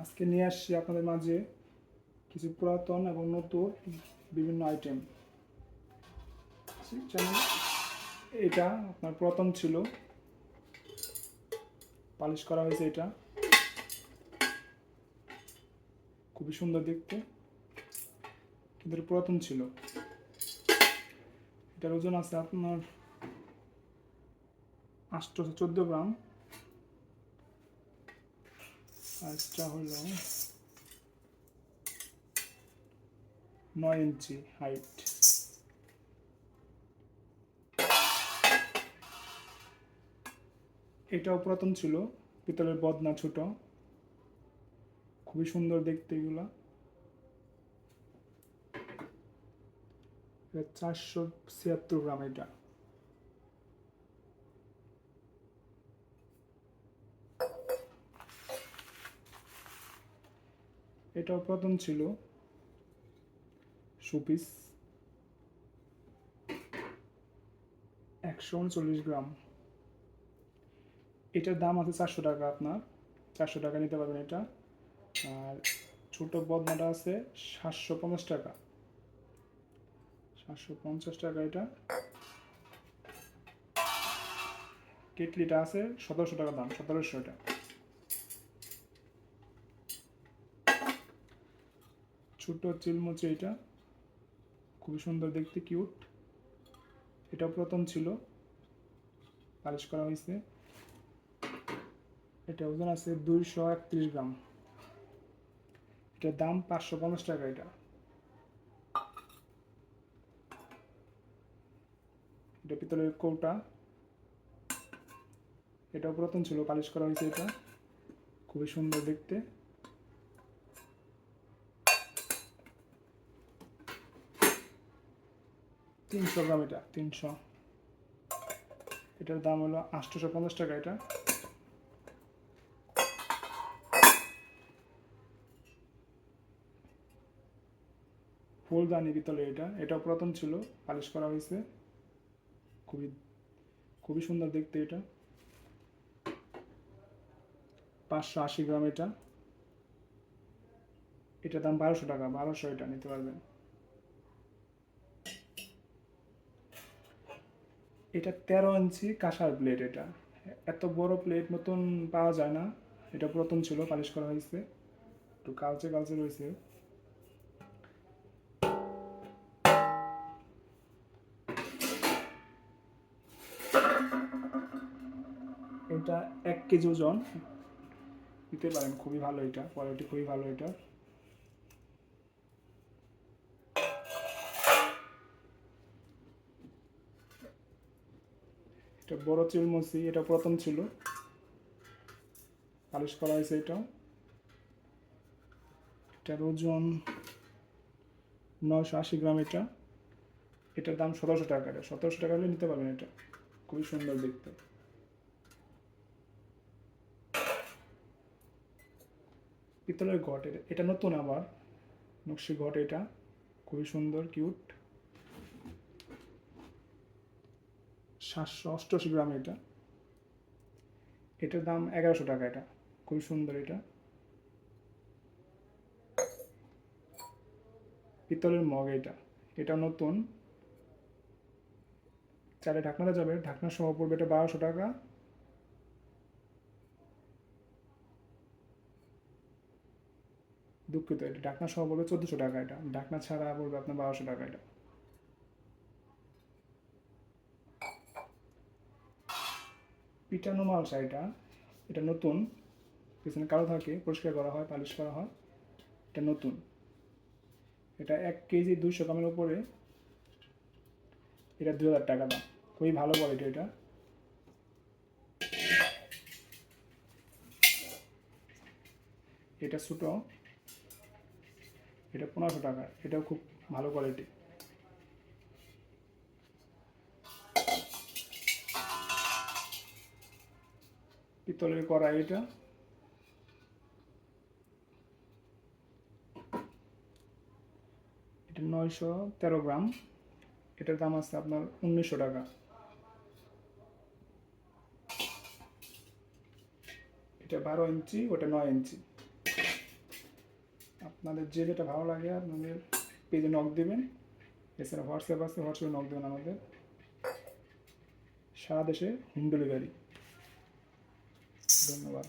আজকে নিয়ে আসছি আপনাদের মাঝে কিছু পুরাতন এবং নতুন বিভিন্ন আইটেম এটা আপনার পুরাতন ছিল। পালিশ করা হয়েছে এটা। খুবই সুন্দর দেখতে। কিন্তু পুরাতন ছিল। এটার ওজন আছে আপনার আটশোশো চোদ্দ গ্রাম। সাইজটা হলো নয় ইঞ্চি হাইট। এটাও পুরাতন ছিল, পিতলের বদনা ছোট। খুবই সুন্দর দেখতে এগুলা। চারশো ছিয়াত্তর গ্রাম এটা। এটাও প্রথম ছিল। সুপিস একশো উনচল্লিশ গ্রাম। এটার দাম আছে চারশো টাকা আপনার। চারশো টাকা নিতে পারবেন এটা। আর ছোট বদনাটা আছে সাতশো পঞ্চাশ টাকা। সাতশো পঞ্চাশ টাকা এটা। কেটলিটা আছে সতেরোশো টাকা দাম, সতেরোশো এটা। ছোট চিলমুচে এটা। খুবই সুন্দর দেখতে কিউট এটা প্রথম ছিল। পালিশ করা হয়েছে। এটা ওজন আছে দুইশো একত্রিশ গ্রাম। এটার দাম পাঁচশো পঞ্চাশ টাকা এটা। এটা পিতলের কৌটা। এটা পুরাতন ছিল, পালিশ করা হয়েছে এটা। খুবই সুন্দর দেখতে। তিনশো গ্রাম এটা, তিনশো। এটার দাম হলো আটশোশো পঞ্চাশ টাকা এটা। ফুলদানি পিতলে এটা এটা পুরাতন ছিল, পালিশ করা হয়েছে। খুবই খুবই সুন্দর দেখতে এটা। পাঁচশো আশি গ্রাম এটা। এটার দাম বারোশো টাকা, বারোশো এটা নিতে পারবেন। এটা তেরো ইঞ্চি কাঁসার প্লেট এটা। এত বড় প্লেট নতুন পাওয়া যায় না। এটা পুরাতন ছিল, পালিশ করা হয়েছে। একটু কালচে কালচে রয়েছে। এটা এক কেজি ওজন। দিতে পারেন, খুবই ভালো এটা কোয়ালিটি খুবই ভালো এটা। এটা বড় চিলমচি, এটা প্রথম ছিল। পালিশ করা হয়েছে এটা। এটার ওজন নয়শো আশি গ্রাম এটা। এটার দাম সতেরোশো টাকা। এটা সতেরোশো টাকা হলে নিতে পারবেন এটা। খুবই সুন্দর দেখতে। পিতলের ঘট এটা এটা নতুন আবার। নকশি ঘট এটা। খুবই সুন্দর, কিউট। সাতশো অষ্টআশি গ্রাম এটা। এটার দাম এগারোশো টাকা এটা। খুবই সুন্দর এটা। পিতলের মগ এটা। এটা নতুন। চালে ঢাকনাতে যাবে। ঢাকনা সহ পড়বে এটা বারোশো টাকা। দুঃখিত, এটা ঢাকনা সহ পড়বে চোদ্দোশো টাকা এটা। ঢাকনা ছাড়া পড়বে আপনার বারোশো টাকা এটা। পিটানো মালসা এটা এটা নতুন, পিছনে কালো থাকে, পরিষ্কার করা হয়, পালিশ করা হয়, এটা নতুন। এটা এক কেজি দুইশো গ্রামের উপরে, এটা দু হাজার টাকা দাম। খুবই ভালো কোয়ালিটি এটা। এটা ছোটো, এটা পনেরোশো টাকা, এটাও খুব ভালো কোয়ালিটি পিতলের কড়াই এটা। এটা নয়শো তেরো গ্রাম। এটার দাম আছে আপনার উনিশশো টাকা। এটা বারো ইঞ্চি, ওটা নয় ইঞ্চি। আপনাদের যে যেটা ভালো লাগে আপনাদের পেজে নক দেবেন। এছাড়া হোয়াটসঅ্যাপ আছে, হোয়াটসঅ্যাপে নক দেবেন আমাদের। সারা দেশে হোম ডেলিভারি ধন্যবাদ।